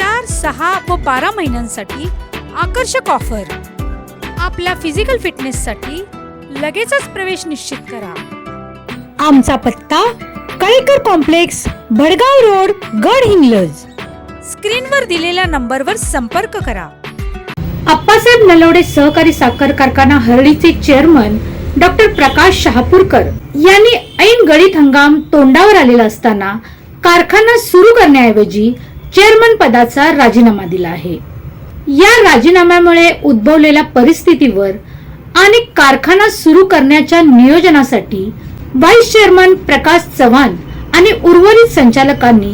चार सहा व बारा महिन्यांसाठी आकर्षक ऑफर. आपल्या फिजिकल फिटनेससाठी लगेचच प्रवेश निश्चित करा. आमचा पत्ता कळेकर कॉम्प्लेक्स भडगाव रोड गड हिंगलज. स्क्रीनवर दिलेल्या नंबरवर संपर्क करा. आप्पासाहेब नलवडे सहकारी साखर कारखाना हरळीचे चेअरमन डॉक्टर प्रकाश शहापूरकर यांनी ऐन गळीत हंगाम तोंडावर आलेला असताना कारखाना सुरू करण्याऐवजी चेअरमन पदाचा राजीनामा दिला आहे. या राजीनाम्यामुळे उद्भवलेल्या परिस्थितीवर आणि कारखाना सुरू करण्याच्या नियोजनासाठी व्हाईस चेअरमन प्रकाश चव्हाण आणि उर्वरित संचालकांनी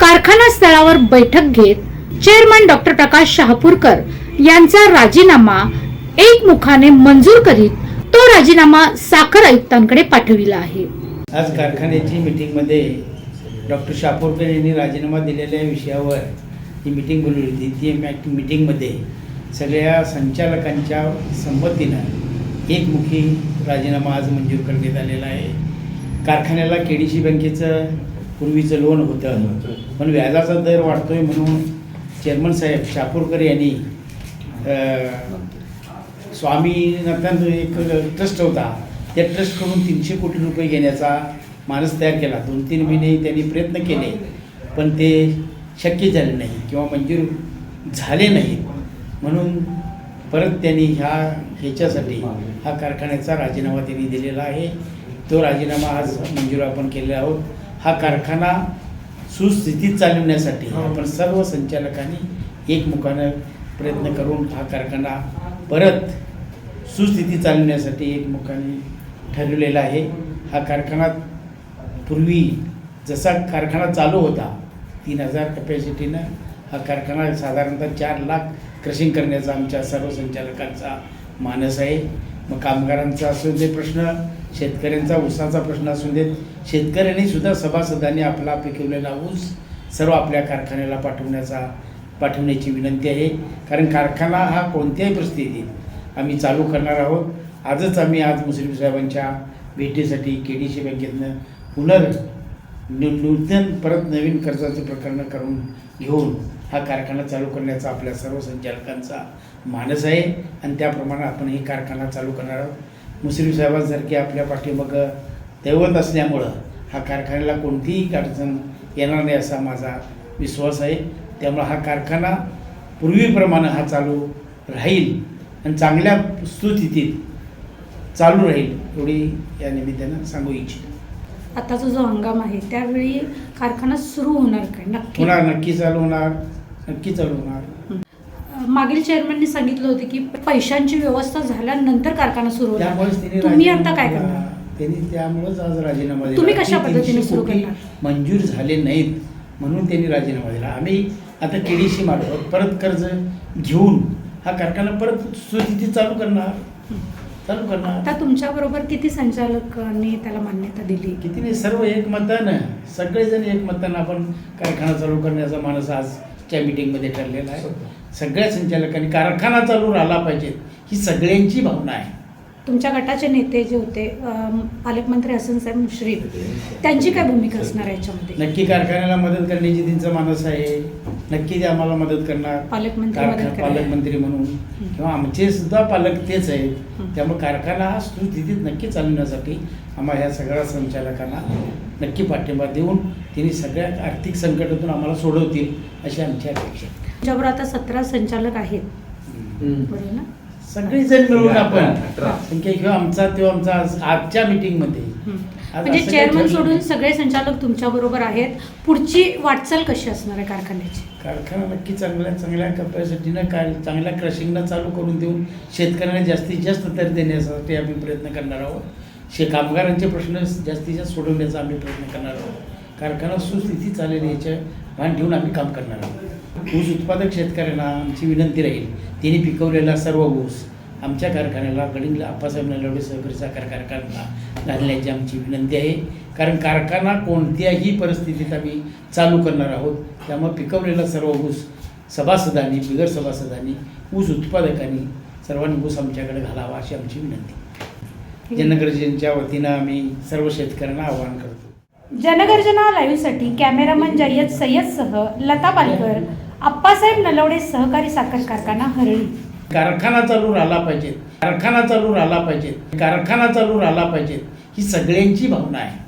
कारखाना स्थळावर बैठक घेत चेअरमन डॉक्टर प्रकाश शहापूरकर यांचा राजीनामा एकमुखाने मंजूर करीत तो राजीनामा साखर आयुक्तांकडे पाठविला आहे. आज कारखान्याची मिटिंगमध्ये डॉक्टर शापूरकर यांनी राजीनामा दिलेल्या विषयावर ही मीटिंग बोलवली होती. ती मॅ- मिटिंगमध्ये सगळ्या संचालकांच्या संमतीनं एकमुखी राजीनामा आज मंजूर करण्यात आलेला आहे. कारखान्याला के डी सी बँकेचं पूर्वीचं लोन होतं पण व्याजाचा दर वाढतो आहे म्हणून चेअरमन साहेब शापूरकर यांनी स्वामीनाथन एक ट्रस्ट होता. त्या ट्रस्टकडून तीनशे कोटी रुपये घेण्याचा मानस तयार केला. दोन तीन महिने त्यांनी प्रयत्न केले पण ते शक्य झाले नाही किंवा मंजूर झाले नाहीत म्हणून परत त्यांनी ह्या ह्याच्यासाठी हा कारखान्याचा राजीनामा त्यांनी दिलेला आहे. तो राजीनामा आज मंजूर आपण केलेला आहोत. हा कारखाना सुस्थितीत चालवण्यासाठी आपण सर्व संचालकांनी एकमुखानं प्रयत्न करून हा कारखाना परत सुस्थिती चालवण्यासाठी एकमुखाने ठरवलेला आहे. हा कारखाना पूर्वी जसा कारखाना चालू होता तीन हजार कपॅसिटीनं हा कारखाना साधारणतः चार लाख क्रशिंग करण्याचा आमच्या सर्व संचालकांचा मानस आहे. मग कामगारांचा असू दे प्रश्न शेतकऱ्यांचा ऊसाचा प्रश्न असू देत शेतकऱ्यांनी सुद्धा सभासदांनी आपला पिकवलेला ऊस सर्व आपल्या कारखान्याला पाठवण्याचा पाठवण्याची विनंती आहे. कारण कारखाना हा कोणत्याही परिस्थितीत आम्ही चालू करणार आहोत. आजच आम्ही आज मुस्लिम साहेबांच्या भेटीसाठी के डी सी बँकेतनं पुनर् नू नूतन परत नवीन कर्जाचे प्रकरण करून घेऊन हा कारखाना चालू करण्याचा आपल्या सर्व संचालकांचा मानस आहे. आणि त्याप्रमाणे आपण ही कारखाना चालू करणार आहोत. मुस्लिम साहेबांसारखे आपल्या पाठीमागं दैवत असल्यामुळं हा कारखान्याला कोणतीही अडचण येणार नाही असा माझा विश्वास आहे. त्यामुळं हा कारखाना पूर्वीप्रमाणे हा चालू राहील आणि चांगल्या सुस्थितीत चालू राहील एवढी या निमित्तानं सांगू इच्छितो. आताचा जो हंगाम आहे त्यावेळी कारखाना सुरू होणार काय? नक्की? होणार नक्की चालू होणार नक्की चालू होणार. मागील चेअरमॅननी सांगितलं होतं की पैशांची व्यवस्था झाल्यानंतर कारखाना सुरू त्यामुळेच होणार तिने तुम्ही आता काय. करणार? त्यांनी त्यामुळेच आज राजीनामा दिला. तुम्ही कशा की पद्धतीने 300 सुरू कोटी करणार? मंजूर झाले नाहीत म्हणून त्यांनी राजीनामा दिला. आम्ही आता केडीसी मार्फत परत कर्ज घेऊन हा कारखाना परत सुस्थितीत चालू करणार. चालू करणार. आता तुमच्या बरोबर किती संचालकांनी त्याला मान्यता दिली? किती नाही सर्व एकमतानं सगळेजण एकमतानं आपण कारखाना चालू करण्याचा मानस आजच्या मिटिंगमध्ये ठरलेला आहे. सगळ्या संचालकांनी कारखाना चालू राहिला पाहिजे ही सगळ्यांची भावना आहे. तुमच्या गटाचे नेते जे होते पालकमंत्री हसन साहेब मुश्रीफ त्यांची काय भूमिका असणार आहे याच्यामध्ये? नक्की कारखान्याला मदत करण्याची त्यांचा मानस आहे. नक्की ते आम्हाला मदत करणार. पालकमंत्री. पालकमंत्री म्हणून. किंवा आमचे सुद्धा पालक तेच आहेत. त्यामुळे कारखाना हा सुस्थितीत नक्की चालवण्यासाठी आम्हाला ह्या सगळ्या संचालकांना नक्की पाठिंबा देऊन त्यांनी सगळ्या आर्थिक संकटातून आम्हाला सोडवतील अशी आमची अपेक्षा आहे. तुमच्याबरोबर आता सतरा संचालक आहेत. बरोबर ना? सगळेजण मिळून आपण संख्या किंवा आमचा तो आमचा आज- आजच्या मीटिंगमध्ये म्हणजे चेअरमन सोडून. सगळे संचालक तुमच्या बरोबर आहेत. पुढची वाटचाल कशी असणार आहे कारखान्याची? कारखाना नक्की चांगल्या चांगल्या कपॅसिटीनं काय चांगल्या क्रशिंगनं चालू करून देऊन शेतकऱ्यांना जास्तीत जास्त दर देण्यासाठी आम्ही प्रयत्न करणार आहोत. शे कामगारांचे प्रश्न जास्तीत जास्त सोडवण्याचा आम्ही प्रयत्न करणार आहोत. कारखाना सुस्थिती चालेल याच्या भान ठेवून आम्ही काम करणार आहोत. ऊस उत्पादक शेतकऱ्यांना आमची विनंती राहील त्यांनी पिकवलेला सर्व ऊस आमच्या कारखान्याला गडिंग आप्पासाहेब नलवडे सहकारी साखर कारखान्याला घालण्याची आमची विनंती आहे. कारण कारखाना कोणत्याही परिस्थितीत आम्ही चालू करणार आहोत. त्यामुळे पिकवलेला सर्व ऊस सभासदांनी बिगर सभासदांनी ऊस उत्पादकांनी सर्वांनी ऊस आमच्याकडे घालावा अशी आमची विनंती. जनगर्जेंच्या वतीनं आम्ही सर्व शेतकऱ्यांना आवाहन करतो. जनगर्जना लाईव्हसाठी कॅमेरामन जय्यद सय्यदसह लता पालकर आप्पासाहेब नलवडे सहकारी साखर कारखाना हरळी. कारखाना चालू राहिला पाहिजे. कारखाना चालू राहिला पाहिजे. कारखाना चालू राहिला पाहिजे. ही सगळ्यांची भावना आहे.